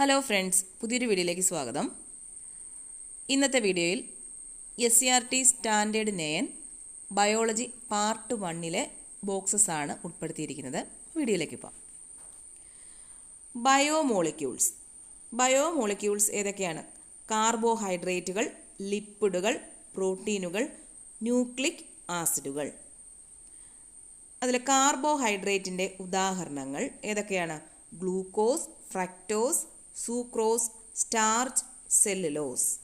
Hello friends പുതിയൊരു വീഡിയോയിലേക്ക് സ്വാഗതം. ഇന്നത്തെ വീഡിയോയിൽ S C R T standard nine biology part വണ്ണിലെ ബോക്സസ് ആണ് ഉൾപ്പെടുത്തിയിരിക്കുന്നത്. വീഡിയോയിലേക്ക് പോകാം. ബയോമോളിക്യൂൾസ് ബയോമോളിക്യൂൾസ് ഏതൊക്കെയാണ്? കാർബോഹൈഡ്രേറ്റുകൾ ലിപ്പിഡുകൾ പ്രോട്ടീനുകൾ ന്യൂക്ലിക് ആസിഡുകൾ അതിൽ കാർബോഹൈഡ്രേറ്റിന്റെ ഉദാഹരണങ്ങൾ ഏതൊക്കെയാണ്? Glucose fructose sucrose starch cellulose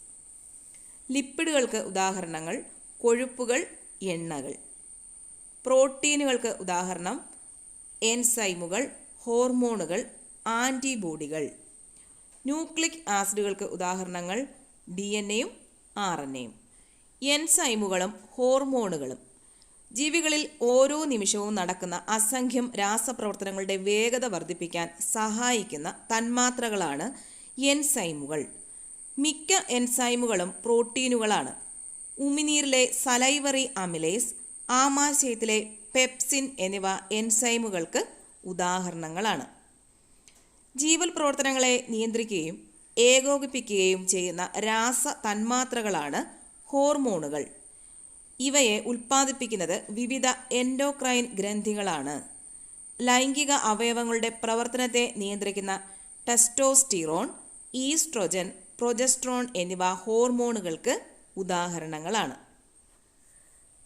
ലിപ്പിഡുകൾക്ക് ഉദാഹരണങ്ങൾ കൊഴുപ്പുകൾ എണ്ണകൾ. പ്രോട്ടീനുകൾക്ക് ഉദാഹരണം എൻസൈമുകൾ ഹോർമോണുകൾ ആന്റിബോഡികൾ ന്യൂക്ലിക് ആസിഡുകൾക്ക് ഉദാഹരണങ്ങൾ ഡി എൻ എയും ആർ എൻ എയും. എൻസൈമുകളും ഹോർമോണുകളും. ജീവികളിൽ ഓരോ നിമിഷവും നടക്കുന്ന അസംഖ്യം രാസപ്രവർത്തനങ്ങളുടെ വേഗത വർദ്ധിപ്പിക്കാൻ സഹായിക്കുന്ന തന്മാത്രകളാണ് എൻസൈമുകൾ. മിക്ക എൻസൈമുകളും പ്രോട്ടീനുകളാണ്. ഉമിനീരിലെ സലൈവറി അമിലേസ് ആമാശയത്തിലെ പെപ്സിൻ എന്നിവ എൻസൈമുകൾക്ക് ഉദാഹരണങ്ങളാണ്. ജീവൽ പ്രവർത്തനങ്ങളെ നിയന്ത്രിക്കുകയും ഏകോപിപ്പിക്കുകയും ചെയ്യുന്ന രാസ തന്മാത്രകളാണ് ഹോർമോണുകൾ. ഇവയെ ഉൽപ്പാദിപ്പിക്കുന്നത് വിവിധ എൻഡോക്രൈൻ ഗ്രന്ഥികളാണ്. ലൈംഗിക അവയവങ്ങളുടെ പ്രവർത്തനത്തെ നിയന്ത്രിക്കുന്ന ടെസ്റ്റോസ്റ്റിറോൺ ഈസ്ട്രോജൻ പ്രൊജസ്ട്രോൺ എന്നിവ ഹോർമോണുകൾക്ക് ഉദാഹരണങ്ങളാണ്.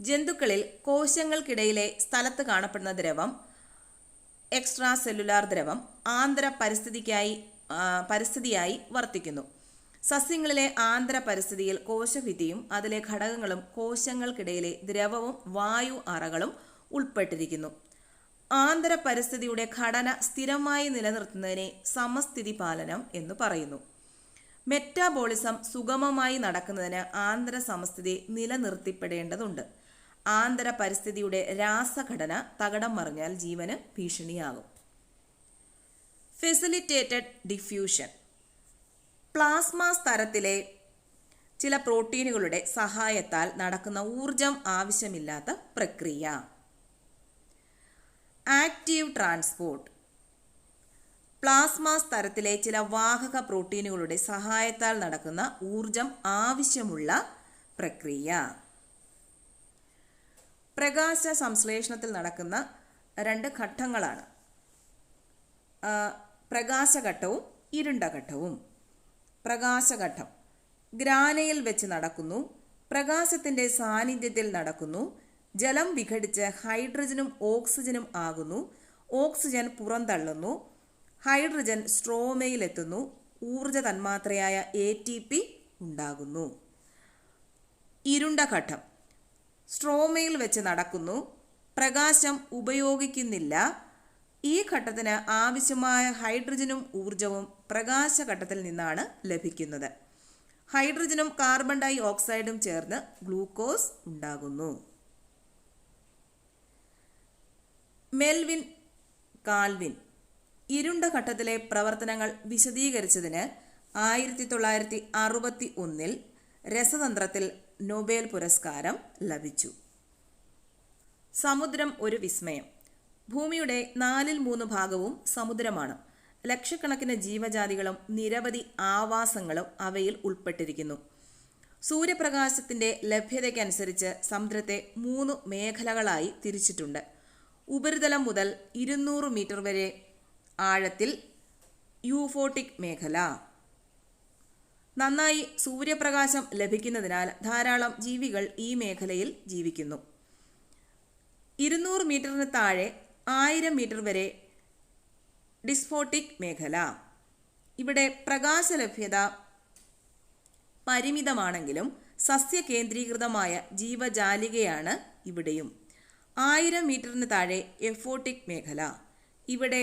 ജന്തുക്കളിൽ കോശങ്ങൾക്കിടയിലെ സ്ഥലത്ത് കാണപ്പെടുന്ന ദ്രവം എക്സ്ട്രാ സെല്ലുലാർ ദ്രവം ആന്തര പരിസ്ഥിതിക്കായി പരിസ്ഥിതിയായി വർത്തിക്കുന്നു. സസ്യങ്ങളിലെ ആന്തര പരിസ്ഥിതിയിൽ കോശഭിത്തിയും അതിലെ ഘടകങ്ങളും കോശങ്ങൾക്കിടയിലെ ദ്രവവും വായു അറകളും ഉൾപ്പെട്ടിരിക്കുന്നു. ആന്തര പരിസ്ഥിതിയുടെ ഘടന സ്ഥിരമായി നിലനിർത്തുന്നതിനെ സമസ്ഥിതി പാലനം എന്ന് പറയുന്നു. മെറ്റാബോളിസം സുഗമമായി നടക്കുന്നതിന് ആന്തര സമസ്ഥിതി നിലനിർത്തിപ്പെടേണ്ടതുണ്ട്. ആന്തര പരിസ്ഥിതിയുടെ രാസഘടന തകടം മറിഞ്ഞാൽ ജീവന് ഭീഷണിയാകും. ഫെസിലിറ്റേറ്റഡ് ഡിഫ്യൂഷൻ പ്ലാസ്മ സ്തരത്തിലെ ചില പ്രോട്ടീനുകളുടെ സഹായത്താൽ നടക്കുന്ന ഊർജം ആവശ്യമില്ലാത്ത പ്രക്രിയ. Active transport. പ്ലാസ്മ സ്തരത്തിലെ ചില വാഹക പ്രോട്ടീനുകളുടെ സഹായത്താൽ നടക്കുന്ന ഊർജം ആവശ്യമുള്ള പ്രക്രിയ. പ്രകാശ സംശ്ലേഷണത്തിൽ നടക്കുന്ന രണ്ട് ഘട്ടങ്ങളാണ്. പ്രകാശഘട്ടവും ഇരുണ്ട ഘട്ടവും. പ്രകാശഘട്ടം. ഗ്രാനയിൽ വെച്ച് നടക്കുന്നു. പ്രകാശത്തിന്റെ സാന്നിധ്യത്തിൽ നടക്കുന്നു. ജലം വിഘടിച്ച് ഹൈഡ്രജനും ഓക്സിജനും ആകുന്നു. ഓക്സിജൻ പുറന്തള്ളുന്നു. ഹൈഡ്രജൻ സ്ട്രോമയിലെത്തുന്നു ഊർജ തന്മാത്രയായ എ ടി പി ഉണ്ടാകുന്നു. ഇരുണ്ട ഘട്ടം സ്ട്രോമയിൽ വെച്ച് നടക്കുന്നു. പ്രകാശം ഉപയോഗിക്കുന്നില്ല. ഈ ഘട്ടത്തിന് ആവശ്യമായ ഹൈഡ്രജനും ഊർജവും പ്രകാശഘട്ടത്തിൽ നിന്നാണ് ലഭിക്കുന്നത്. ഹൈഡ്രജനും കാർബൺ ഡൈ ഓക്സൈഡും ചേർന്ന് ഗ്ലൂക്കോസ് ഉണ്ടാകുന്നു. മെൽവിൻ കാൽവിൻ ഇരുണ്ട ഘട്ടത്തിലെ പ്രവർത്തനങ്ങൾ വിശദീകരിച്ചതിന് ആയിരത്തി തൊള്ളായിരത്തി അറുപത്തി ഒന്നിൽ രസതന്ത്രത്തിൽ നൊബേൽ പുരസ്കാരം ലഭിച്ചു. സമുദ്രം ഒരു വിസ്മയം. ഭൂമിയുടെ നാലിൽ മൂന്ന് ഭാഗവും സമുദ്രമാണ്. ലക്ഷക്കണക്കിന് ജീവജാതികളും നിരവധി ആവാസങ്ങളും അവയിൽ ഉൾപ്പെട്ടിരിക്കുന്നു. സൂര്യപ്രകാശത്തിന്റെ ലഭ്യതയ്ക്കനുസരിച്ച് സമുദ്രത്തെ മൂന്ന് മേഖലകളായി തിരിച്ചിട്ടുണ്ട്. ഉപരിതലം മുതൽ ഇരുന്നൂറ് മീറ്റർ വരെ ആഴത്തിൽ യൂഫോട്ടിക് മേഖല. നന്നായി സൂര്യപ്രകാശം ലഭിക്കുന്നതിനാൽ ധാരാളം ജീവികൾ ഈ മേഖലയിൽ ജീവിക്കുന്നു. ഇരുന്നൂറ് മീറ്ററിന് താഴെ ആയിരം മീറ്റർ വരെ ഡിസ്ഫോട്ടിക് മേഖല. ഇവിടെ പ്രകാശലഭ്യത പരിമിതമാണെങ്കിലും സസ്യകേന്ദ്രീകൃതമായ ജീവജാലികയാണ് ഇവിടെയും. ആയിരം മീറ്ററിന് താഴെ എഫോട്ടിക് മേഖല. ഇവിടെ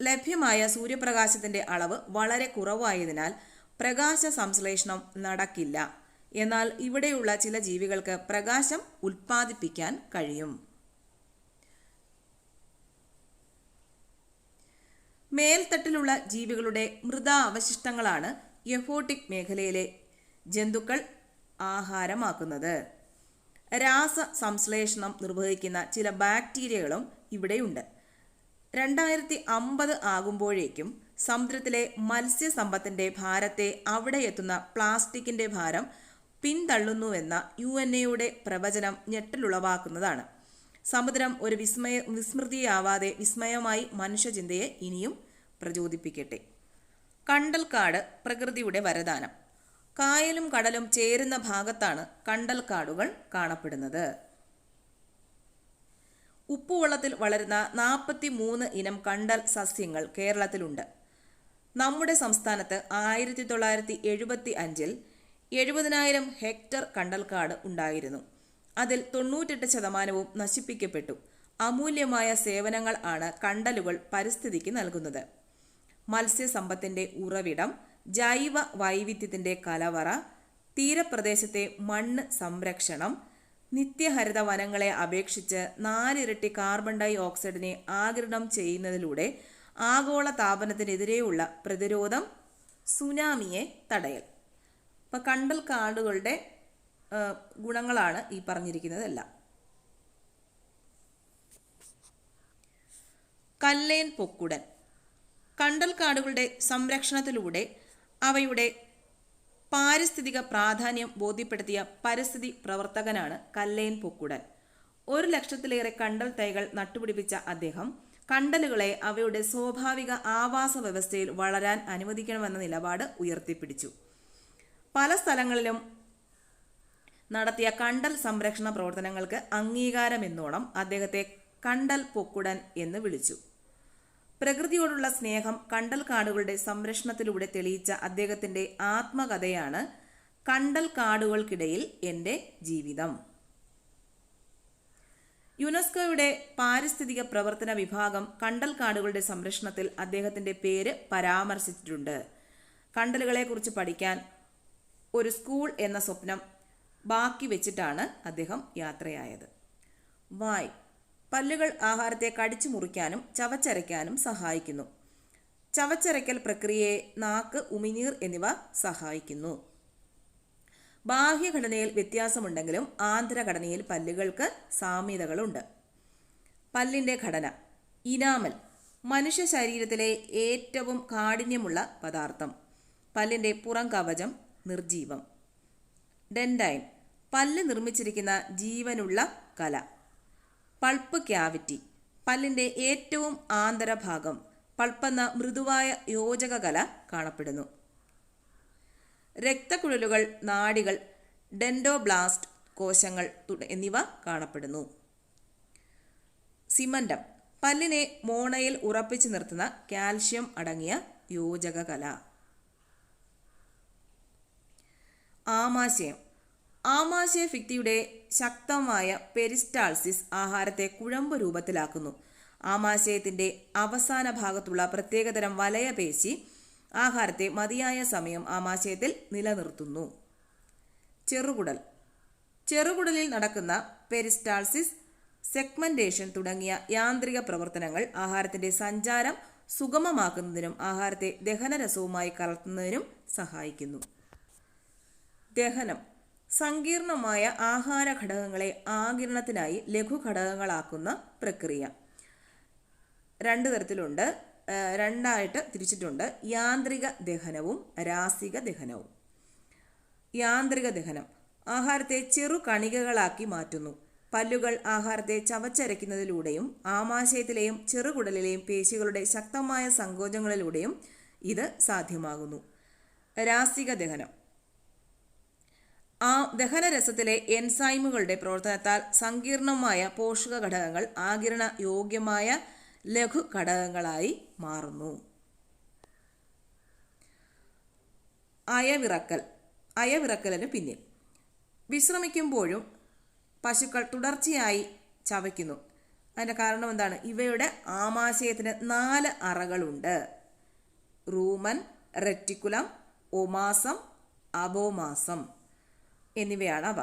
ലഭ്യമായ സൂര്യപ്രകാശത്തിന്റെ അളവ് വളരെ കുറവായതിനാൽ പ്രകാശ സംശ്ലേഷണം നടക്കില്ല. എന്നാൽ ഇവിടെയുള്ള ചില ജീവികൾക്ക് പ്രകാശം ഉൽപ്പാദിപ്പിക്കാൻ കഴിയും. മേൽത്തട്ടിലുള്ള ജീവികളുടെ മൃത അവശിഷ്ടങ്ങളാണ് യഫോട്ടിക് മേഖലയിലെ ജന്തുക്കൾ ആഹാരമാക്കുന്നത്. രാസ സംശ്ലേഷണം നിർവഹിക്കുന്ന ചില ബാക്ടീരിയകളും ഇവിടെയുണ്ട്. രണ്ടായിരത്തി അമ്പത് ആകുമ്പോഴേക്കും സമുദ്രത്തിലെ മത്സ്യസമ്പത്തിന്റെ ഭാരത്തെ അവിടെ എത്തുന്ന പ്ലാസ്റ്റിക്കിന്റെ ഭാരം പിന്തള്ളുന്നുവെന്ന യു എൻ എയുടെ പ്രവചനം ഞെട്ടലുളവാക്കുന്നതാണ്. സമുദ്രം ഒരു വിസ്മയ വിസ്മൃതിയാവാതെ വിസ്മയമായി മനുഷ്യചിന്തയെ ഇനിയും പ്രചോദിപ്പിക്കട്ടെ. കണ്ടൽക്കാട് പ്രകൃതിയുടെ വരദാനം. കായലും കടലും ചേരുന്ന ഭാഗത്താണ് കണ്ടൽക്കാടുകൾ കാണപ്പെടുന്നത്. ഉപ്പുവെള്ളത്തിൽ വളരുന്ന നാൽപ്പത്തി മൂന്ന് ഇനം കണ്ടൽ സസ്യങ്ങൾ കേരളത്തിലുണ്ട്. നമ്മുടെ സംസ്ഥാനത്ത് ആയിരത്തി തൊള്ളായിരത്തി എഴുപത്തി അഞ്ചിൽ എഴുപതിനായിരം ഹെക്ടർ കണ്ടൽക്കാട് ഉണ്ടായിരുന്നു. അതിൽ തൊണ്ണൂറ്റെട്ട് ശതമാനവും നശിപ്പിക്കപ്പെട്ടു. അമൂല്യമായ സേവനങ്ങൾ ആണ് കണ്ടലുകൾ പരിസ്ഥിതിക്ക് നൽകുന്നത്. മത്സ്യസമ്പത്തിന്റെ ഉറവിടം ജൈവ വൈവിധ്യത്തിന്റെ കലവറ തീരപ്രദേശത്തെ മണ്ണ് സംരക്ഷണം നിത്യഹരിത വനങ്ങളെ അപേക്ഷിച്ച് നാലിരട്ടി കാർബൺ ഡൈ ഓക്സൈഡിനെ ആഗിരണം ചെയ്യുന്നതിലൂടെ ആഗോള താപനത്തിനെതിരെയുള്ള പ്രതിരോധം സുനാമിയെ തടയൽ. ഇപ്പം കണ്ടൽ കാടുകളുടെ ഗുണങ്ങളാണ് ഈ പറഞ്ഞിരിക്കുന്നതെല്ലാം കല്ലേൻ പൊക്കുടൻ. കണ്ടൽക്കാടുകളുടെ സംരക്ഷണത്തിലൂടെ അവയുടെ പാരിസ്ഥിതിക പ്രാധാന്യം ബോധ്യപ്പെടുത്തിയ പരിസ്ഥിതി പ്രവർത്തകനാണ് കല്ലേൻ പൊക്കുടൻ. ഒരു ലക്ഷത്തിലേറെ കണ്ടൽ തൈകൾ നട്ടുപിടിപ്പിച്ച അദ്ദേഹം കണ്ടലുകളെ അവയുടെ സ്വാഭാവിക ആവാസ വ്യവസ്ഥയിൽ വളരാൻ അനുവദിക്കണമെന്ന നിലപാട് ഉയർത്തിപ്പിടിച്ചു. പല സ്ഥലങ്ങളിലും നടത്തിയ കണ്ടൽ സംരക്ഷണ പ്രവർത്തനങ്ങൾക്ക് അംഗീകാരമെന്നോണം അദ്ദേഹത്തെ കണ്ടൽ പൊക്കുടൻ എന്ന് വിളിച്ചു. പ്രകൃതിയോടുള്ള സ്നേഹം കണ്ടൽ കാടുകളുടെ സംരക്ഷണത്തിലൂടെ തെളിയിച്ച അദ്ദേഹത്തിന്റെ ആത്മകഥയാണ് കണ്ടൽ കാടുകൾക്കിടയിൽ എന്റെ ജീവിതം. യുനെസ്കോയുടെ പാരിസ്ഥിതിക പ്രവർത്തന വിഭാഗം കണ്ടൽ കാടുകളുടെ സംരക്ഷണത്തിൽ അദ്ദേഹത്തിന്റെ പേര് പരാമർശിച്ചിട്ടുണ്ട്. കണ്ടലുകളെക്കുറിച്ച് പഠിക്കാൻ ഒരു സ്കൂൾ എന്ന സ്വപ്നം ബാക്കി വെച്ചിട്ടാണ് അദ്ദേഹം യാത്രയായത്. വായ്. പല്ലുകൾ ആഹാരത്തെ കടിച്ചു മുറിക്കാനും ചവച്ചരയ്ക്കാനും സഹായിക്കുന്നു. ചവച്ചരയ്ക്കൽ പ്രക്രിയയെ നാക്ക് ഉമിനീർ എന്നിവ സഹായിക്കുന്നു. ബാഹ്യഘടനയിൽ വ്യത്യാസമുണ്ടെങ്കിലും ആന്തരഘടനയിൽ പല്ലുകൾക്ക് സാമ്യതകളുണ്ട്. പല്ലിന്റെ ഘടന. ഇനാമൽ. മനുഷ്യ ശരീരത്തിലെ ഏറ്റവും കാഠിന്യമുള്ള പദാർത്ഥം. പല്ലിന്റെ പുറം കവചം നിർജീവം. ഡെൻഡൈൻ പല്ല് നിർമ്മിച്ചിരിക്കുന്ന ജീവനുള്ള കല. പൾപ്പ് ക്യാവിറ്റി പല്ലിന്റെ ഏറ്റവും ആന്തരഭാഗം പൾപ്പെന്ന മൃദുവായ യോജക കല കാണപ്പെടുന്നു. രക്തക്കുഴലുകൾ നാടികൾ ഡെൻഡോബ്ലാസ്റ്റ് കോശങ്ങൾ എന്നിവ കാണപ്പെടുന്നു. സിമന്റം പല്ലിനെ മോണയിൽ ഉറപ്പിച്ചു നിർത്തുന്ന കാൽഷ്യം അടങ്ങിയ യോജക കല ആമാശയം. ആമാശയ ഭിത്തിയുടെ ശക്തമായ പെരിസ്റ്റാൾസിസ് ആഹാരത്തെ കുഴമ്പ് രൂപത്തിലാക്കുന്നു. ആമാശയത്തിന്റെ അവസാന ഭാഗത്തുള്ള പ്രത്യേകതരം വലയപേശി ആഹാരത്തെ മതിയായ സമയം ആമാശയത്തിൽ നിലനിർത്തുന്നു. ചെറുകുടൽ. ചെറുകുടലിൽ നടക്കുന്ന പെരിസ്റ്റാൾസിസ് സെഗ്മെന്റേഷൻ തുടങ്ങിയ യാന്ത്രിക പ്രവർത്തനങ്ങൾ ആഹാരത്തിന്റെ സഞ്ചാരം സുഗമമാക്കുന്നതിനും ആഹാരത്തെ ദഹനരസവുമായി കലർത്തുന്നതിനും സഹായിക്കുന്നു. ദഹനം. സങ്കീർണമായ ആഹാര ഘടകങ്ങളെ ആകിരണത്തിനായി ലഘുഘടകങ്ങളാക്കുന്ന പ്രക്രിയ. രണ്ട് തരത്തിലുണ്ട്. രണ്ടായിട്ട് തിരിച്ചിട്ടുണ്ട്. യാന്ത്രിക ദഹനവും രാസിക ദഹനവും. യാന്ത്രിക ദഹനം. ആഹാരത്തെ ചെറു കണികകളാക്കി മാറ്റുന്നു. പല്ലുകൾ ആഹാരത്തെ ചവച്ചരയ്ക്കുന്നതിലൂടെയും ആമാശയത്തിലെയും ചെറുകുടലിലെയും പേശികളുടെ ശക്തമായ സങ്കോചങ്ങളിലൂടെയും ഇത് സാധ്യമാകുന്നു. രാസിക ദഹനം. ആ ദഹനരസത്തിലെ എൻസൈമുകളുടെ പ്രവർത്തനത്താൽ സങ്കീർണമായ പോഷക ഘടകങ്ങൾ ആകിരണ യോഗ്യമായ ലഘു ഘടകങ്ങളായി മാറുന്നു. അയവിറക്കൽ. അയവിറക്കലിന് പിന്നിൽ. വിശ്രമിക്കുമ്പോഴും പശുക്കൾ തുടർച്ചയായി ചവയ്ക്കുന്നു. അതിന്റെ കാരണം എന്താണ്? ഇവയുടെ ആമാശയത്തിന് നാല് അറകളുണ്ട്. Rumen reticulum omasum abomasum. എന്നിവയാണ് അവ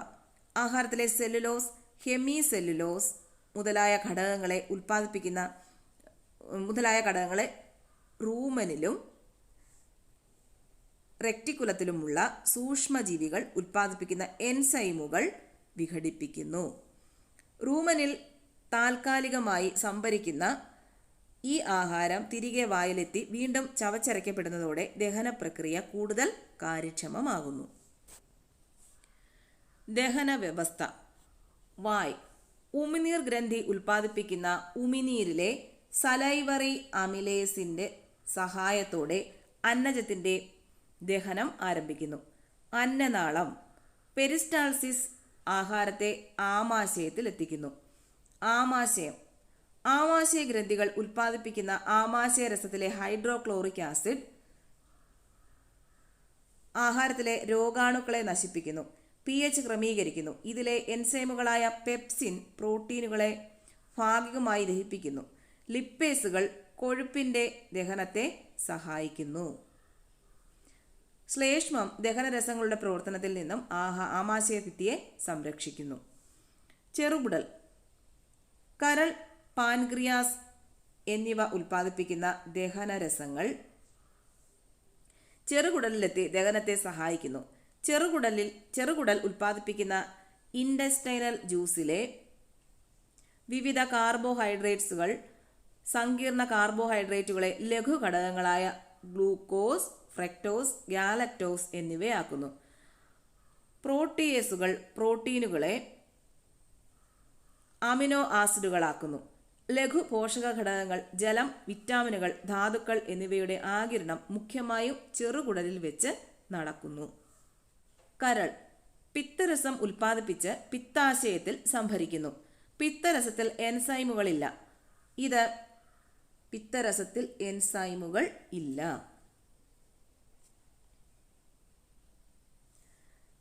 ആഹാരത്തിലെ സെല്ലുലോസ് ഹെമി സെല്ലുലോസ് മുതലായ ഘടകങ്ങളെ ഉൽപ്പാദിപ്പിക്കുന്ന മുതലായ ഘടകങ്ങളെ റൂമനിലും റെക്ടിക്കുലത്തിലുമുള്ള സൂക്ഷ്മജീവികൾ ഉൽപ്പാദിപ്പിക്കുന്ന എൻസൈമുകൾ വിഘടിപ്പിക്കുന്നു. റൂമനിൽ താൽക്കാലികമായി സംഭരിക്കുന്ന ഈ ആഹാരം തിരികെ വായിലെത്തി വീണ്ടും ചവച്ചരയ്ക്കപ്പെടുന്നതോടെ ദഹന പ്രക്രിയ കൂടുതൽ കാര്യക്ഷമമാകുന്നു. ദഹന വ്യവസ്ഥ വായ്. ഉമിനീർ ഗ്രന്ഥി ഉൽപ്പാദിപ്പിക്കുന്ന ഉമിനീരിലെ സലൈവറി അമിലേസിന്റെ സഹായത്തോടെ അന്നജത്തിന്റെ ദഹനം ആരംഭിക്കുന്നു. അന്നനാളം. പെരിസ്റ്റാൾസിസ് ആഹാരത്തെ ആമാശയത്തിൽ എത്തിക്കുന്നു ആമാശയം. ആമാശയ ഗ്രന്ഥികൾ ഉൽപ്പാദിപ്പിക്കുന്ന ആമാശയ രസത്തിലെ ഹൈഡ്രോക്ലോറിക് ആസിഡ് ആഹാരത്തിലെ രോഗാണുക്കളെ നശിപ്പിക്കുന്നു. പി എച്ച് ക്രമീകരിക്കുന്നു. ഇതിലെ എൻസൈമുകളായ പെപ്സിൻ പ്രോട്ടീനുകളെ ഭാഗികമായി ദഹിപ്പിക്കുന്നു. ലിപ്പേസുകൾ കൊഴുപ്പിന്റെ ദഹനത്തെ സഹായിക്കുന്നു. ശ്ലേഷ്മം ദഹനരസങ്ങളുടെ പ്രവർത്തനത്തിൽ നിന്നും ആഹ ആമാശയഭിത്തിയെ സംരക്ഷിക്കുന്നു. ചെറുകുടൽ കരൾ പാൻക്രിയാസ് എന്നിവ ഉൽപ്പാദിപ്പിക്കുന്ന ദഹനരസങ്ങൾ ചെറുകുടലിലെത്തി ദഹനത്തെ സഹായിക്കുന്നു. ചെറുകുടലിൽ ചെറുകുടൽ ഉൽപ്പാദിപ്പിക്കുന്ന ഇൻഡസ്റ്റൈനൽ ജ്യൂസിലെ വിവിധ കാർബോഹൈഡ്രേറ്റ്സുകൾ സങ്കീർണ കാർബോഹൈഡ്രേറ്റുകളെ ലഘു ഘടകങ്ങളായ ഗ്ലൂക്കോസ് ഫ്രക്ടോസ് ഗാലക്ടോസ് എന്നിവയാക്കുന്നു. പ്രോട്ടിയേസുകൾ പ്രോട്ടീനുകളെ അമിനോ ആസിഡുകളാക്കുന്നു. ലഘു പോഷക ഘടകങ്ങൾ ജലം വിറ്റാമിനുകൾ ധാതുക്കൾ എന്നിവയുടെ ആകിരണം മുഖ്യമായും ചെറുകുടലിൽ വെച്ച് നടക്കുന്നു. കരൾ. പിത്തരസം ഉൽപ്പാദിപ്പിച്ച് പിത്താശയത്തിൽ സംഭരിക്കുന്നു. പിത്തരസത്തിൽ എൻസൈമുകളില്ല. ഇത് പിത്തരസത്തിൽ എൻസൈമുകൾ ഇല്ല.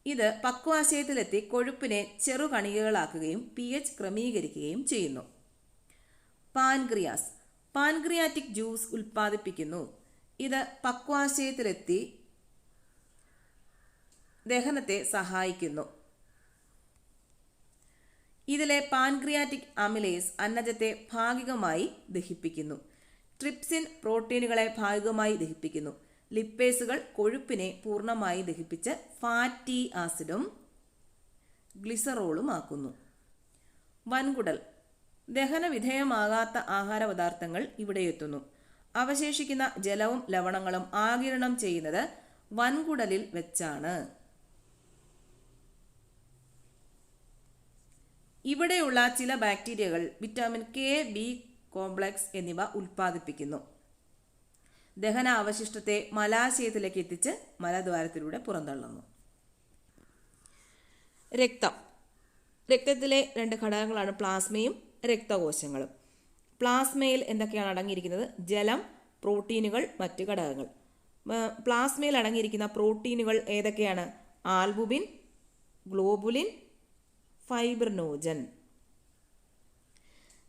ഇത് പക്വാശയത്തിലെത്തി കൊഴുപ്പിനെ ചെറുകണികകളാക്കുകയും പി എച്ച് ക്രമീകരിക്കുകയും ചെയ്യുന്നു. പാൻക്രിയാസ്. പാൻക്രിയാറ്റിക് ജ്യൂസ് ഉൽപ്പാദിപ്പിക്കുന്നു. ഇത് പക്വാശയത്തിലെത്തി ദഹനത്തെ സഹായിക്കുന്നു. ഇതിലെ പാൻക്രിയാറ്റിക് അമിലേസ് അന്നജത്തെ ഭാഗികമായി ദഹിപ്പിക്കുന്നു. ട്രിപ്സിൻ പ്രോട്ടീനുകളെ ഭാഗികമായി ദഹിപ്പിക്കുന്നു. ലിപ്പേസുകൾ കൊഴുപ്പിനെ പൂർണമായി ദഹിപ്പിച്ച് ഫാറ്റി ആസിഡും ഗ്ലിസറോളും ആക്കുന്നു. വൻകുടൽ. ദഹനവിധേയമാകാത്ത ആഹാരപദാർത്ഥങ്ങൾ ഇവിടെ എത്തുന്നു. അവശേഷിക്കുന്ന ജലവും ലവണങ്ങളും ആകിരണം ചെയ്യുന്നത് വൻകുടലിൽ വെച്ചാണ്. ഇവിടെയുള്ള ചില ബാക്ടീരിയകൾ വിറ്റാമിൻ കെ ബി കോംപ്ലക്സ് എന്നിവ ഉൽപ്പാദിപ്പിക്കുന്നു. ദഹന അവശിഷ്ടത്തെ മലാശയത്തിലേക്ക് എത്തിച്ച് മലദ്വാരത്തിലൂടെ പുറന്തള്ളുന്നു. രക്തം. രക്തത്തിലെ രണ്ട് ഘടകങ്ങളാണ് പ്ലാസ്മയും രക്തകോശങ്ങളും. പ്ലാസ്മയിൽ എന്തൊക്കെയാണ് അടങ്ങിയിരിക്കുന്നത്? ജലം പ്രോട്ടീനുകൾ മറ്റ് ഘടകങ്ങൾ. പ്ലാസ്മയിൽ അടങ്ങിയിരിക്കുന്ന പ്രോട്ടീനുകൾ ഏതൊക്കെയാണ്? ആൽബുബിൻ ഗ്ലോബുലിൻ ഫൈബ്രനോജൻ.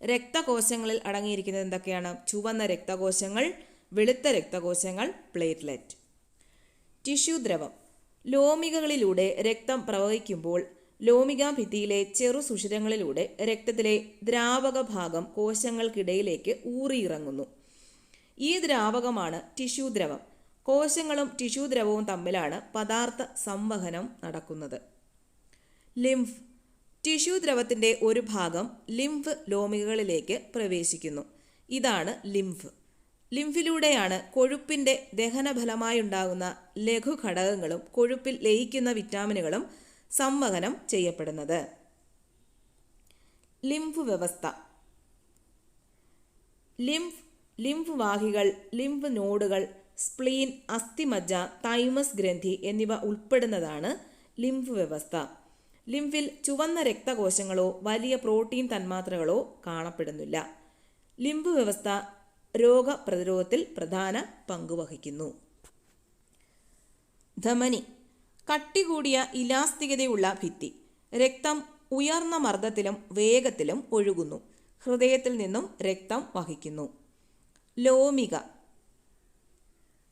രക്തകോശങ്ങളിൽ അടങ്ങിയിരിക്കുന്നത് എന്തൊക്കെയാണ്? ചുവന്ന രക്തകോശങ്ങൾ വെളുത്ത രക്തകോശങ്ങൾ പ്ലേറ്റ്ലെറ്റ്. ടിഷ്യൂ ദ്രവം. ലോമികകളിലൂടെ രക്തം പ്രവഹിക്കുമ്പോൾ ലോമിക ഭിത്തിയിലെ ചെറു സുഷിരങ്ങളിലൂടെ രക്തത്തിലെ ദ്രാവക ഭാഗം കോശങ്ങൾക്കിടയിലേക്ക് ഊറിയിറങ്ങുന്നു. ഈ ദ്രാവകമാണ് ടിഷ്യൂ ദ്രവം. കോശങ്ങളും ടിഷ്യൂ ദ്രവവും തമ്മിലാണ് പദാർത്ഥ സംവഹനം നടക്കുന്നത്. ലിംഫ്. ടിഷ്യൂ ദ്രവത്തിന്റെ ഒരു ഭാഗം ലിംഫ് ലോമികകളിലേക്ക് പ്രവേശിക്കുന്നു. ഇതാണ് ലിംഫ്. ലിംഫിലൂടെയാണ് കൊഴുപ്പിന്റെ ദഹനഫലമായുണ്ടാകുന്ന ലഘു ഘടകങ്ങളും കൊഴുപ്പിൽ ലയിക്കുന്ന വിറ്റാമിനുകളും സംവഹനം ചെയ്യപ്പെടുന്നത്. ലിംഫ് വ്യവസ്ഥ. ലിംഫ് ലിംഫ് വാഹികൾ ലിംഫ് നോഡുകൾ സ്പ്ലീൻ അസ്ഥിമജ്ജ തൈമസ് ഗ്രന്ഥി എന്നിവ ഉൾപ്പെടുന്നതാണ് ലിംഫ് വ്യവസ്ഥ. ലിംഫിൽ ചുവന്ന രക്തകോശങ്ങളോ വലിയ പ്രോട്ടീൻ തന്മാത്രകളോ കാണപ്പെടുന്നില്ല. ലിംഫ് വ്യവസ്ഥ രോഗപ്രതിരോധത്തിൽ പ്രധാന പങ്കുവഹിക്കുന്നു ധമനി. കട്ടി കൂടിയ ഇലാസ്തികതയുള്ള ഭിത്തി. രക്തം ഉയർന്ന മർദ്ദത്തിലും വേഗത്തിലും ഒഴുകുന്നു. ഹൃദയത്തിൽ നിന്നും രക്തം വഹിക്കുന്നു. ലോമിക.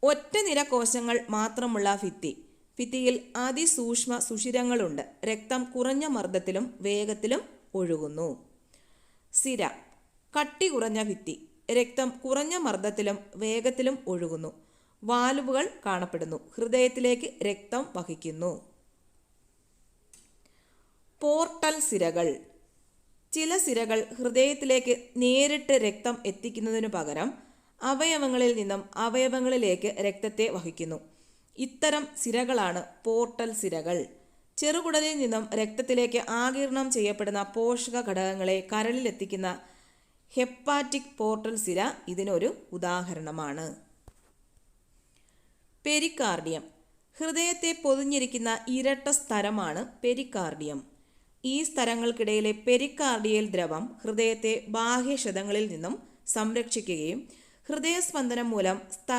ഒറ്റ നിര കോശങ്ങൾ മാത്രമുള്ള ഭിത്തി. ഭിത്തിയിൽ അതിസൂക്ഷ്മ സുഷിരങ്ങളുണ്ട്. രക്തം കുറഞ്ഞ മർദ്ദത്തിലും വേഗത്തിലും ഒഴുകുന്നു. സിര. കട്ടി കുറഞ്ഞ ഭിത്തി. രക്തം കുറഞ്ഞ മർദ്ദത്തിലും വേഗത്തിലും ഒഴുകുന്നു. വാൽവുകൾ കാണപ്പെടുന്നു. ഹൃദയത്തിലേക്ക് രക്തം വഹിക്കുന്നു. പോർട്ടൽ സിരകൾ. ചില സിരകൾ ഹൃദയത്തിലേക്ക് നേരിട്ട് രക്തം എത്തിക്കുന്നതിനു പകരം അവയവങ്ങളിൽ നിന്നും അവയവങ്ങളിലേക്ക് രക്തത്തെ വഹിക്കുന്നു. ഇത്തരം സിരകളാണ് പോർട്ടൽ സിരകൾ. ചെറുകുടലിൽ നിന്നും രക്തത്തിലേക്ക് ആകിരണം ചെയ്യപ്പെടുന്ന പോഷക ഘടകങ്ങളെ കരളിലെത്തിക്കുന്ന ഹെപ്പാറ്റിക് പോർട്ടൽ സിര ഇതിനൊരു ഉദാഹരണമാണ്. പെരിക്കാർഡിയം ഹൃദയത്തെ പൊതിഞ്ഞിരിക്കുന്ന ഇരട്ട സ്ഥലമാണ് പെരിക്കാർഡിയം ഈ സ്ഥലങ്ങൾക്കിടയിലെ പെരിക്കാർഡിയൽ ദ്രവം ഹൃദയത്തെ ബാഹ്യക്ഷതങ്ങളിൽ നിന്നും സംരക്ഷിക്കുകയും ഹൃദയസ്പന്ദനം മൂലം സ്ഥ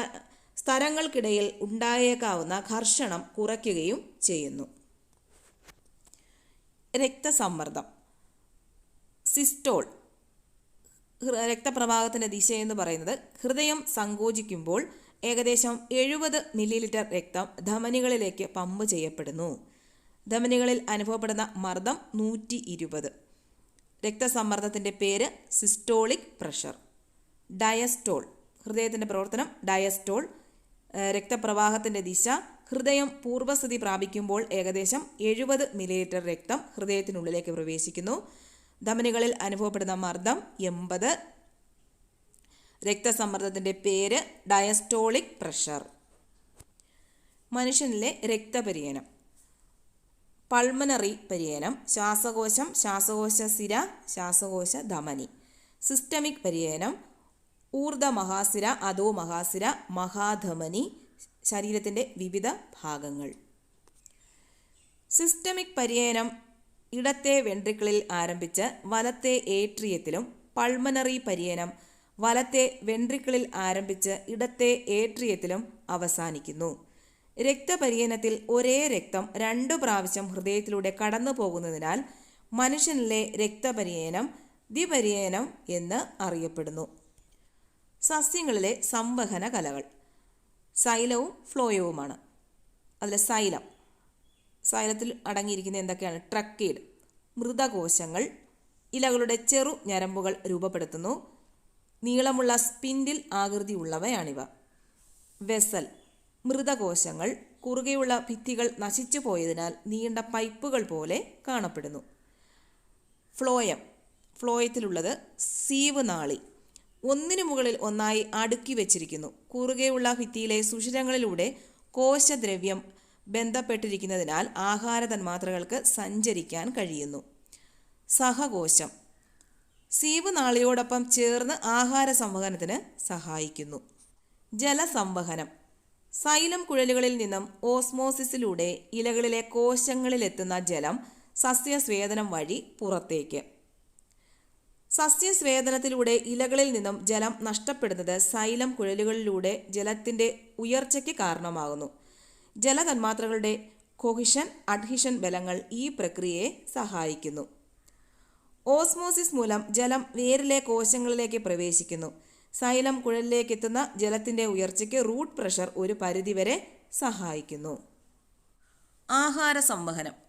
സ്ഥലങ്ങൾക്കിടയിൽ ഉണ്ടായേക്കാവുന്ന ഘർഷണം കുറയ്ക്കുകയും ചെയ്യുന്നു. രക്തസമ്മർദ്ദം. സിസ്റ്റോൾ രക്തപ്രവാഹത്തിന്റെ ദിശ എന്ന് പറയുന്നത് ഹൃദയം സങ്കോചിക്കുമ്പോൾ ഏകദേശം എഴുപത് മില്ലി ലിറ്റർ രക്തം ധമനികളിലേക്ക് പമ്പ് ചെയ്യപ്പെടുന്നു. ധമനികളിൽ അനുഭവപ്പെടുന്ന മർദ്ദം നൂറ്റി ഇരുപത് രക്തസമ്മർദ്ദത്തിന്റെ പേര് സിസ്റ്റോളിക് പ്രഷർ. ഡയസ്റ്റോൾ ഹൃദയത്തിന്റെ പ്രവർത്തനം ഡയസ്റ്റോൾ രക്തപ്രവാഹത്തിന്റെ ദിശ ഹൃദയം പൂർവസ്ഥിതി പ്രാപിക്കുമ്പോൾ ഏകദേശം എഴുപത് മില്ലി ലിറ്റർ രക്തം ഹൃദയത്തിനുള്ളിലേക്ക് പ്രവേശിക്കുന്നു. ധമനികളിൽ അനുഭവപ്പെടുന്ന മർദ്ദം എൺപത്. രക്തസമ്മർദ്ദത്തിന്റെ പേര് ഡയസ്റ്റോളിക് പ്രഷർ. മനുഷ്യനിലെ രക്തപര്യനം. പൾമനറി പര്യനം ശ്വാസകോശം ശ്വാസകോശ സിര ശ്വാസകോശ ധമനി. സിസ്റ്റമിക് പര്യനം ഊർധ മഹാസിര അധോ മഹാസിര മഹാധമനി ശരീരത്തിന്റെ വിവിധ ഭാഗങ്ങൾ. സിസ്റ്റമിക് പര്യനം ഇടത്തെ വെൻട്രിക്കിളിൽ ആരംഭിച്ച് വലത്തെ ഏട്രിയത്തിലും പൾമനറി പര്യനം വലത്തെ വെൻട്രിക്കിളിൽ ആരംഭിച്ച് ഇടത്തെ ഏട്രിയത്തിലും അവസാനിക്കുന്നു. രക്തപര്യനത്തിൽ ഒരേ രക്തം രണ്ടു പ്രാവശ്യം ഹൃദയത്തിലൂടെ കടന്നു പോകുന്നതിനാൽ മനുഷ്യനിലെ രക്തപര്യനം ദ്വിപര്യനം എന്ന് അറിയപ്പെടുന്നു. സസ്യങ്ങളിലെ സംവഹന കലകൾ. സൈലവും ഫ്ലോയവുമാണ്. അതിൽ സൈലം. സൈലത്തിൽ അടങ്ങിയിരിക്കുന്ന എന്തൊക്കെയാണ്? ട്രക്കേഡ്. മൃതകോശങ്ങൾ. ഇലകളുടെ ചെറു ഞരമ്പുകൾ രൂപപ്പെടുത്തുന്നു. നീളമുള്ള സ്പിൻഡിൽ ആകൃതിയുള്ളവയാണിവ വെസൽ. മൃതകോശങ്ങൾ. കുറുകെയുള്ള ഭിത്തികൾ നശിച്ചു പോയതിനാൽ നീണ്ട പൈപ്പുകൾ പോലെ കാണപ്പെടുന്നു. ഫ്ലോയം. ഫ്ലോയത്തിലുള്ളത് സീവ് നാളി. ഒന്നിനു മുകളിൽ ഒന്നായി അടുക്കി വെച്ചിരിക്കുന്നു. കുറുകെയുള്ള ഭിത്തിയിലെ സുഷിരങ്ങളിലൂടെ കോശദ്രവ്യം ബന്ധപ്പെട്ടിരിക്കുന്നതിനാൽ ആഹാര തന്മാത്രകൾക്ക് സഞ്ചരിക്കാൻ കഴിയുന്നു. സഹകോശം. സീവ് നാളിയോടൊപ്പം ചേർന്ന് ആഹാര സംവഹനത്തിന് സഹായിക്കുന്നു. ജലസംവഹനം. സൈലം കുഴലുകളിൽ നിന്നും ഓസ്മോസിസിലൂടെ ഇലകളിലെ കോശങ്ങളിലെത്തുന്ന ജലം സസ്യസ്വേദനം വഴി പുറത്തേക്ക്. സസ്യസ്വേദനത്തിലൂടെ ഇലകളിൽ നിന്നും ജലം നഷ്ടപ്പെടുന്നത് സൈലം കുഴലുകളിലൂടെ ജലത്തിന്റെ ഉയർച്ചയ്ക്ക് കാരണമാകുന്നു. ജലതന്മാത്രകളുടെ കൊഹിഷൻ അഡ്ഹിഷൻ ബലങ്ങൾ ഈ പ്രക്രിയയെ സഹായിക്കുന്നു. ഓസ്മോസിസ് മൂലം ജലം വേരിലെ കോശങ്ങളിലേക്ക് പ്രവേശിക്കുന്നു. സൈലം കുഴലിലേക്ക് എത്തുന്ന ജലത്തിന്റെ ഉയർച്ചയ്ക്ക് റൂട്ട് പ്രഷർ ഒരു പരിധിവരെ സഹായിക്കുന്നു. ആഹാര സംവഹനം.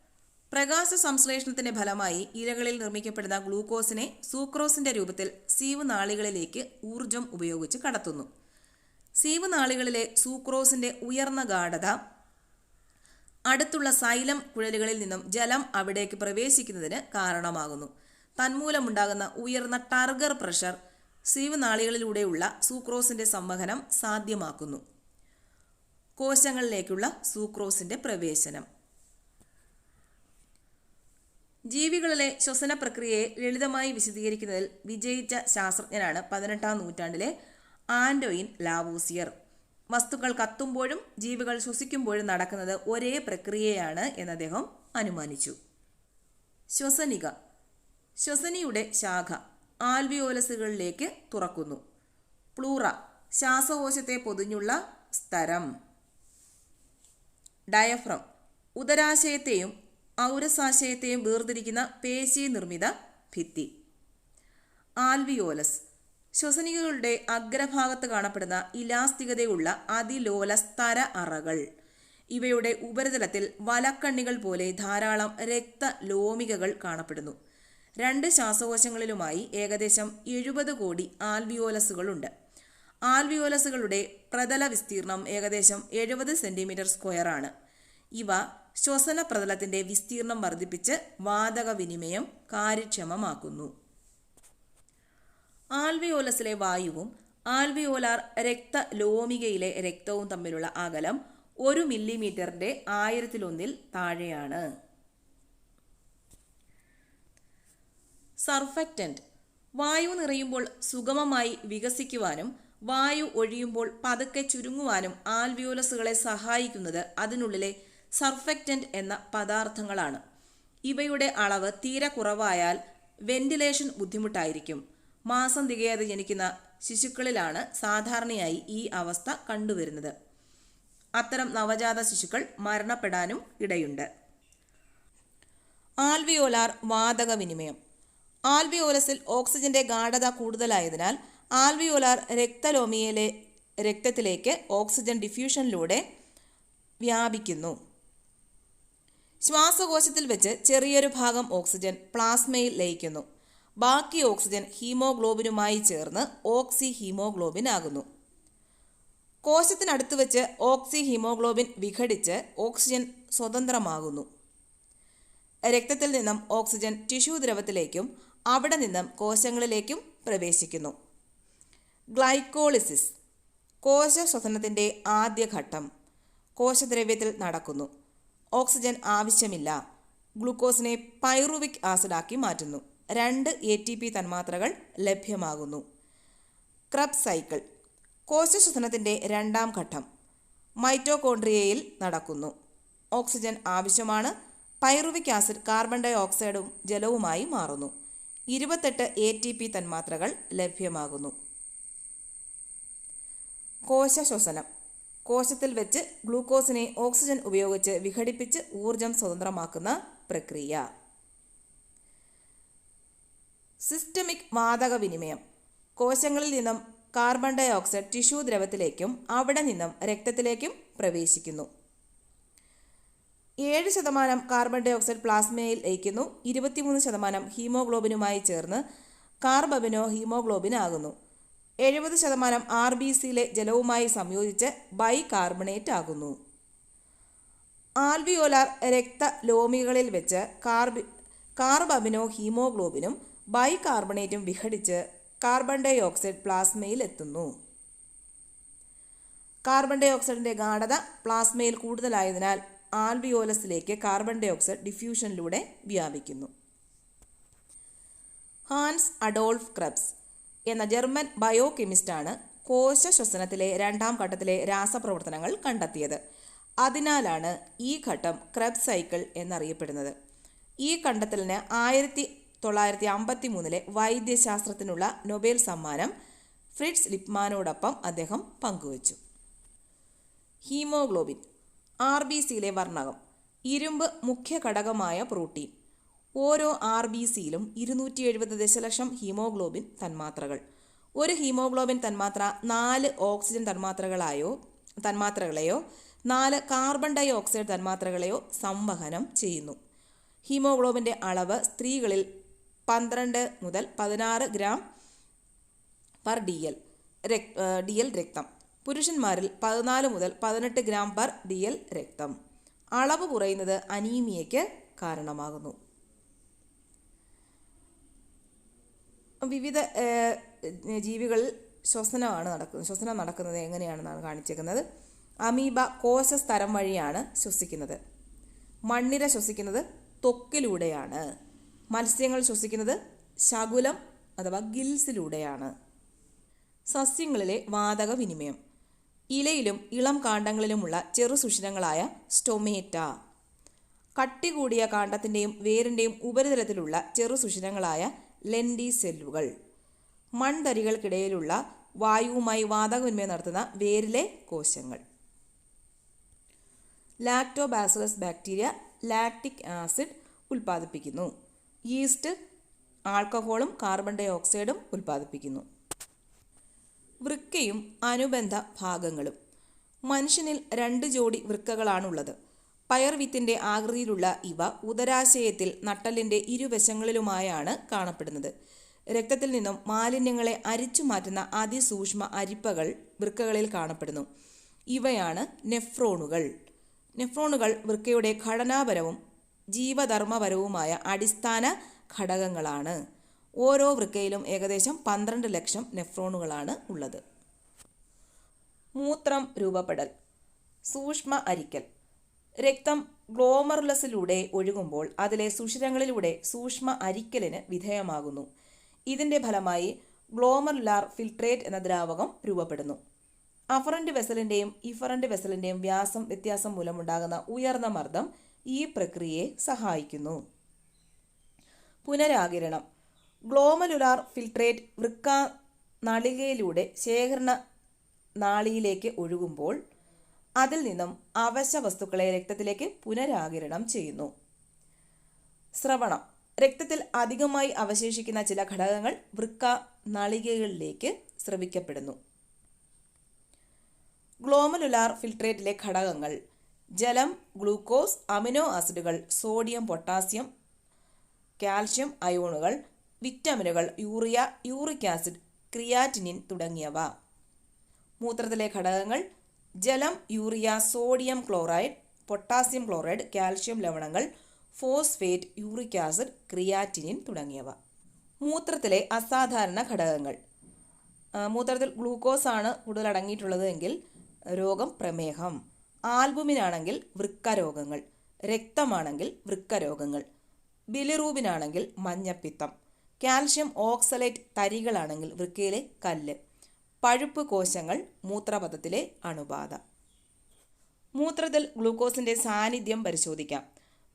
പ്രകാശ സംശ്ലേഷണത്തിന്റെ ഫലമായി ഇലകളിൽ നിർമ്മിക്കപ്പെടുന്ന ഗ്ലൂക്കോസിനെ സൂക്രോസിന്റെ രൂപത്തിൽ സീവ് നാളികളിലേക്ക് ഊർജം ഉപയോഗിച്ച് കടത്തുന്നു. സീവ് നാളികളിലെ സൂക്രോസിന്റെ ഉയർന്ന ഗാഠത അടുത്തുള്ള സൈലം കുഴലുകളിൽ നിന്നും ജലം അവിടേക്ക് പ്രവേശിക്കുന്നതിന് കാരണമാകുന്നു. തന്മൂലമുണ്ടാകുന്ന ഉയർന്ന ടാർഗർ പ്രഷർ സീവ് നാളികളിലൂടെയുള്ള സൂക്രോസിന്റെ സംവഹനം സാധ്യമാക്കുന്നു. കോശങ്ങളിലേക്കുള്ള സൂക്രോസിന്റെ പ്രവേശനം. ജീവികളിലെ ശ്വസന പ്രക്രിയയെ ലളിതമായി വിശദീകരിക്കുന്നതിൽ വിജയിച്ച ശാസ്ത്രജ്ഞനാണ് പതിനെട്ടാം നൂറ്റാണ്ടിലെ ആൻഡോയിൻ ലാവൂസിയർ. വസ്തുക്കൾ കത്തുമ്പോഴും ജീവികൾ ശ്വസിക്കുമ്പോഴും നടക്കുന്നത് ഒരേ പ്രക്രിയയാണ് എന്ന് അദ്ദേഹം അനുമാനിച്ചു. ശ്വസനിക. ശ്വസനിയുടെ ശാഖ ആൽവിയോലസുകളിലേക്ക് തുറക്കുന്നു. പ്ലൂറ. ശ്വാസകോശത്തെ പൊതിഞ്ഞുള്ള സ്തരം ഡയഫ്രം. ഉദരാശയത്തെയും ഔരസാശയത്തെയും വേർതിരിക്കുന്ന പേശി നിർമ്മിത ഭിത്തി. ആൽവിയോലസ്. ശ്വസനികളുടെ അഗ്രഭാഗത്ത് കാണപ്പെടുന്ന ഇലാസ്തികതയുള്ള അതിലോല സ്തര അറകൾ. ഇവയുടെ ഉപരിതലത്തിൽ വലക്കണ്ണികൾ പോലെ ധാരാളം രക്തലോമികകൾ കാണപ്പെടുന്നു. രണ്ട് ശ്വാസകോശങ്ങളിലുമായി ഏകദേശം എഴുപത് കോടി ആൽവിയോലസുകളുണ്ട്. ആൽവിയോലസുകളുടെ പ്രതല വിസ്തീർണം ഏകദേശം എഴുപത് സെന്റിമീറ്റർ സ്ക്വയറാണ് ഇവ ശ്വസന പ്രതലത്തിന്റെ വിസ്തീർണം വർദ്ധിപ്പിച്ച് വാതക വിനിമയം കാര്യക്ഷമമാക്കുന്നു. ആൽവിയോലസിലെ വായുവും ആൽവിയോലാർ രക്തലോമികയിലെ രക്തവും തമ്മിലുള്ള അകലം ഒരു മില്ലിമീറ്ററിന്റെ ആയിരത്തിലൊന്നിൽ താഴെയാണ്. സർഫക്റ്റന്റ് വായു നിറയുമ്പോൾ സുഗമമായി വികസിക്കുവാനും വായു ഒഴിയുമ്പോൾ പതുക്കെ ചുരുങ്ങുവാനും ആൽവിയോലസുകളെ സഹായിക്കുന്നത് അതിനുള്ളിലെ സർഫക്റ്റന്റ് എന്ന പദാർത്ഥങ്ങളാണ്. ഇവയുടെ അളവ് തീരെ കുറവായാൽ വെന്റിലേഷൻ ബുദ്ധിമുട്ടായിരിക്കും. മാസം തികയാതെ ജനിക്കുന്ന ശിശുക്കളിലാണ് സാധാരണയായി ഈ അവസ്ഥ കണ്ടുവരുന്നത്. അത്തരം നവജാത ശിശുക്കൾ മരണപ്പെടാനും ഇടയുണ്ട്. ആൽവിയോലാർ വാതക വിനിമയം ആൽവിയോലസിൽ ഓക്സിജന്റെ ഗാഠത കൂടുതലായതിനാൽ ആൽവിയോലാർ രക്തലോമിയയിലെ രക്തത്തിലേക്ക് ഓക്സിജൻ ഡിഫ്യൂഷനിലൂടെ വ്യാപിക്കുന്നു. ശ്വാസകോശത്തിൽ വെച്ച് ചെറിയൊരു ഭാഗം ഓക്സിജൻ പ്ലാസ്മയിൽ ലയിക്കുന്നു. ബാക്കി ഓക്സിജൻ ഹീമോഗ്ലോബിനുമായി ചേർന്ന് ഓക്സി ഹീമോഗ്ലോബിൻ ആകുന്നു കോശത്തിനടുത്ത് വെച്ച് ഓക്സി ഹീമോഗ്ലോബിൻ വിഘടിച്ച് ഓക്സിജൻ സ്വതന്ത്രമാകുന്നു. രക്തത്തിൽ നിന്നും ഓക്സിജൻ ടിഷ്യൂ ദ്രവത്തിലേക്കും അവിടെ നിന്നും കോശങ്ങളിലേക്കും പ്രവേശിക്കുന്നു. ഗ്ലൈക്കോളിസിസ് കോശ ശ്വസനത്തിന്റെ ആദ്യഘട്ടം കോശദ്രവ്യത്തിൽ നടക്കുന്നു. ഓക്സിജൻ ആവശ്യമില്ല. ഗ്ലൂക്കോസിനെ പൈറുവിക് ആസിഡാക്കി മാറ്റുന്നു. രണ്ട് എ ടി പി തന്മാത്രകൾ ലഭ്യമാകുന്നു. Krebs cycle. കോശശ്വസനത്തിന്റെ രണ്ടാം ഘട്ടം. മൈറ്റോകോൺഡ്രിയയിൽ നടക്കുന്നു. ഓക്സിജൻ ആവശ്യമാണ്. പൈറുവിക് ആസിഡ് കാർബൺ ഡൈ ഓക്സൈഡും ജലവുമായി മാറുന്നു. ഇരുപത്തെട്ട് എ ടി പി തന്മാത്രകൾ ലഭ്യമാകുന്നു. കോശശ്വസനം കോശത്തിൽ വെച്ച് ഗ്ലൂക്കോസിനെ ഓക്സിജൻ ഉപയോഗിച്ച് വിഘടിപ്പിച്ച് ഊർജം സ്വതന്ത്രമാക്കുന്ന പ്രക്രിയ. സിസ്റ്റമിക് വാതക വിനിമയം കോശങ്ങളിൽ നിന്നും കാർബൺ ഡൈ ഓക്സൈഡ് ടിഷ്യൂ ദ്രവത്തിലേക്കും അവിടെ നിന്നും രക്തത്തിലേക്കും പ്രവേശിക്കുന്നു. ഏഴ് ശതമാനം കാർബൺ ഡൈ ഓക്സൈഡ് പ്ലാസ്മയിൽ ലയിക്കുന്നു. ഇരുപത്തിമൂന്ന് ശതമാനം ഹീമോഗ്ലോബിനുമായി ചേർന്ന് കാർബബിനോ ഹീമോഗ്ലോബിൻ ആകുന്നു എഴുപത് ശതമാനം ആർ ബി സിയിലെ ജലവുമായി സംയോജിച്ച് ബൈകാർബണേറ്റ് ആകുന്നു. ആൽവിയോലാർ രക്തലോമികളിൽ വെച്ച് കാർബി കാർബമിനോ ഹീമോഗ്ലോബിനും ബൈകാർബണേറ്റും വിഘടിച്ച് കാർബൺ ഡൈ ഓക്സൈഡ് പ്ലാസ്മയിൽ എത്തുന്നു. കാർബൺ ഡൈ ഓക്സൈഡിന്റെ ഗാഠത പ്ലാസ്മയിൽ കൂടുതലായതിനാൽ ആൽവിയോലസിലേക്ക് കാർബൺ ഡൈ ഓക്സൈഡ് ഡിഫ്യൂഷനിലൂടെ വ്യാപിക്കുന്നു. ഹാൻസ് അഡോൾഫ് ക്രബ്സ് എന്ന ജർമ്മൻ ബയോ കെമിസ്റ്റാണ് കോശ ശ്വസനത്തിലെ രണ്ടാം ഘട്ടത്തിലെ രാസപ്രവർത്തനങ്ങൾ കണ്ടെത്തിയത്. അതിനാലാണ് ഈ ഘട്ടം ക്രബ് സൈക്കിൾ എന്നറിയപ്പെടുന്നത്. ഈ കണ്ടെത്തലിന് ആയിരത്തി തൊള്ളായിരത്തി അമ്പത്തി മൂന്നിലെ വൈദ്യശാസ്ത്രത്തിനുള്ള നൊബേൽ സമ്മാനം ഫ്രിഡ്സ് ലിപ്മാനോടൊപ്പം അദ്ദേഹം പങ്കുവച്ചു. ഹീമോഗ്ലോബിൻ ആർ ബി സിയിലെ വർണകം ഇരുമ്പ് മുഖ്യ ഘടകമായ പ്രോട്ടീൻ. ഓരോ ആർ ബി സിയിലും ഇരുന്നൂറ്റി എഴുപത് ദശലക്ഷം ഹീമോഗ്ലോബിൻ തന്മാത്രകൾ. ഒരു ഹീമോഗ്ലോബിൻ തന്മാത്ര നാല് ഓക്സിജൻ തന്മാത്രകളായോ തന്മാത്രകളെയോ നാല് കാർബൺ ഡൈ ഓക്സൈഡ് തന്മാത്രകളെയോ സംവഹനം ചെയ്യുന്നു. ഹീമോഗ്ലോബിന്റെ അളവ് സ്ത്രീകളിൽ പന്ത്രണ്ട് മുതൽ പതിനാറ് gram per D L D L രക്തം. പുരുഷന്മാരിൽ പതിനാല് മുതൽ പതിനെട്ട് ഗ്രാം പെർ ഡി എൽ രക്തം. അളവ് കുറയുന്നത് അനീമിയയ്ക്ക് കാരണമാകുന്നു. വിവിധ ജീവികളിൽ ശ്വസനമാണ് നടക്കുന്നത് ശ്വസനം നടക്കുന്നത് എങ്ങനെയാണെന്നാണ് കാണിച്ചേക്കുന്നത്. അമീബ കോശസ്തരം വഴിയാണ് ശ്വസിക്കുന്നത്. മണ്ണിര ശ്വസിക്കുന്നത് ത്വക്കിലൂടെയാണ് മത്സ്യങ്ങൾ ശ്വസിക്കുന്നത് ശകുലം അഥവാ ഗിൽസിലൂടെയാണ്. സസ്യങ്ങളിലെ വാതക വിനിമയം ഇലയിലും ഇളം കാണ്ഡങ്ങളിലുമുള്ള ചെറു സുഷിരങ്ങളായ സ്റ്റൊമേറ്റ. കട്ടി കൂടിയ കാണ്ഡത്തിന്റെയും വേരിന്റെയും ഉപരിതലത്തിലുള്ള ചെറു സുഷിരങ്ങളായ ലെൻഡി സെല്ലുകൾ മൺതരികൾക്കിടയിലുള്ള വായുവുമായി വാതകവിനിമയം നടത്തുന്ന വേരിലെ കോശങ്ങൾ. ലാക്ടോബാസിലസ് ബാക്ടീരിയ ലാക്റ്റിക് ആസിഡ് ഉൽപ്പാദിപ്പിക്കുന്നു. ഈസ്റ്റ് ആൾക്കഹോളും കാർബൺ ഡൈ ഓക്സൈഡും ഉൽപ്പാദിപ്പിക്കുന്നു. വൃക്കയും അനുബന്ധ ഭാഗങ്ങളും. മനുഷ്യനിൽ രണ്ട് ജോഡി വൃക്കകളാണുള്ളത്. പയർവിത്തിന്റെ ആകൃതിയിലുള്ള ഇവ ഉദരാശയത്തിൽ നട്ടലിന്റെ ഇരുവശങ്ങളിലുമായാണ് കാണപ്പെടുന്നത്. രക്തത്തിൽ നിന്നും മാലിന്യങ്ങളെ അരിച്ചു മാറ്റുന്ന അതിസൂക്ഷ്മ അരിപ്പകൾ വൃക്കകളിൽ കാണപ്പെടുന്നു. ഇവയാണ് നെഫ്രോണുകൾ. നെഫ്രോണുകൾ വൃക്കയുടെ ഘടനാപരവും ജീവധർമ്മപരവുമായ അടിസ്ഥാന ഘടകങ്ങളാണ്. ഓരോ വൃക്കയിലും ഏകദേശം പന്ത്രണ്ട് ലക്ഷം നെഫ്രോണുകളാണ് ഉള്ളത്. മൂത്രം രൂപപ്പെടൽ. സൂക്ഷ്മ അരിക്കൽ. രക്തം ഗ്ലോമറുലസിലൂടെ ഒഴുകുമ്പോൾ അതിലെ സുഷിരങ്ങളിലൂടെ സൂക്ഷ്മ അരിക്കലിന് വിധേയമാകുന്നു. ഇതിന്റെ ഫലമായി ഗ്ലോമറുലാർ ഫിൽട്രേറ്റ് എന്ന ദ്രാവകം രൂപപ്പെടുന്നു. അഫറന്റ് വെസലിന്റെയും ഇഫറന്റ് വെസലിന്റെയും വ്യാസം വ്യത്യാസം മൂലമുണ്ടാകുന്ന ഉയർന്ന മർദ്ദം ഈ പ്രക്രിയയെ സഹായിക്കുന്നു. പുനരാകിരണം ഗ്ലോമലുലാർ ഫിൽട്രേറ്റ് വൃക്ക നളികയിലൂടെ ശേഖരണ നാളിയിലേക്ക് ഒഴുകുമ്പോൾ അതിൽ നിന്നും അവശ്യ വസ്തുക്കളെ രക്തത്തിലേക്ക് പുനരാകിരണം ചെയ്യുന്നു. ശ്രവണം. രക്തത്തിൽ അധികമായി അവശേഷിക്കുന്ന ചില ഘടകങ്ങൾ വൃക്ക നാളികകളിലേക്ക് സ്രവിക്കപ്പെടുന്നു. ഗ്ലോമലുലാർ ഫിൽട്രേറ്റിലെ ഘടകങ്ങൾ ജലം ഗ്ലൂക്കോസ് അമിനോ ആസിഡുകൾ സോഡിയം പൊട്ടാസ്യം കാൽഷ്യം അയോണുകൾ വിറ്റാമിനുകൾ യൂറിയ യൂറിക് ആസിഡ് ക്രിയാറ്റിനിൻ തുടങ്ങിയവ. മൂത്രത്തിലെ ഘടകങ്ങൾ ജലം urea sodium chloride potassium chloride calcium ലവണങ്ങൾ phosphate uric acid creatinine തുടങ്ങിയവ. മൂത്രത്തിലെ അസാധാരണ ഘടകങ്ങൾ. മൂത്രത്തിൽ ഗ്ലൂക്കോസ് ആണ് കൂടുതൽ അടങ്ങിയിട്ടുള്ളത് എങ്കിൽ രോഗം പ്രമേഹം. ആൽബുമിനാണെങ്കിൽ വൃക്ക രോഗങ്ങൾ രക്തമാണെങ്കിൽ വൃക്കരോഗങ്ങൾ. ബിലിറൂബിനാണെങ്കിൽ മഞ്ഞപ്പിത്തം. കാൽഷ്യം ഓക്സലേറ്റ് തരികളാണെങ്കിൽ വൃക്കയിലെ കല്ല്. പഴുപ്പ് കോശങ്ങൾ മൂത്രപഥത്തിലെ അണുബാധ. മൂത്രത്തിൽ ഗ്ലൂക്കോസിന്റെ സാന്നിധ്യം പരിശോധിക്കാം.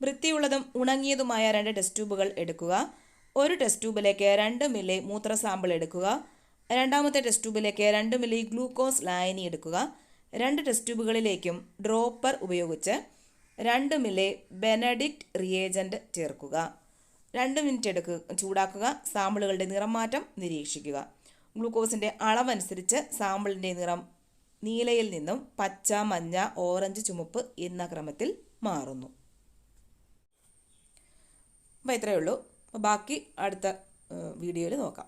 വൃത്തിയുള്ളതും ഉണങ്ങിയതുമായ രണ്ട് ടെസ്റ്റ് ട്യൂബുകൾ എടുക്കുക. ഒരു ടെസ്റ്റ് ട്യൂബിലേക്ക് രണ്ട് മില്ലി മൂത്ര സാമ്പിൾ എടുക്കുക. രണ്ടാമത്തെ ടെസ്റ്റ് ട്യൂബിലേക്ക് രണ്ട് മില്ലി ഗ്ലൂക്കോസ് ലായനി എടുക്കുക. രണ്ട് ടെസ്റ്റ് ട്യൂബുകളിലേക്കും ഡ്രോപ്പർ ഉപയോഗിച്ച് രണ്ട് മില്ലി ബെനഡിക്റ്റ് റിയേജന്റ് ചേർക്കുക. രണ്ട് മിനിറ്റ് എടുക്കുക ചൂടാക്കുക. സാമ്പിളുകളുടെ നിറമാറ്റം നിരീക്ഷിക്കുക. ഗ്ലൂക്കോസിന്റെ അളവനുസരിച്ച് സാമ്പിളിന്റെ നിറം നീലയിൽ നിന്നും പച്ച മഞ്ഞ ഓറഞ്ച് ചുമപ്പ് എന്ന ക്രമത്തിൽ മാറുന്നു. അപ്പോൾ ഇത്രയേ ഉള്ളൂ. അപ്പോൾ ബാക്കി അടുത്ത വീഡിയോയിൽ നോക്കാം.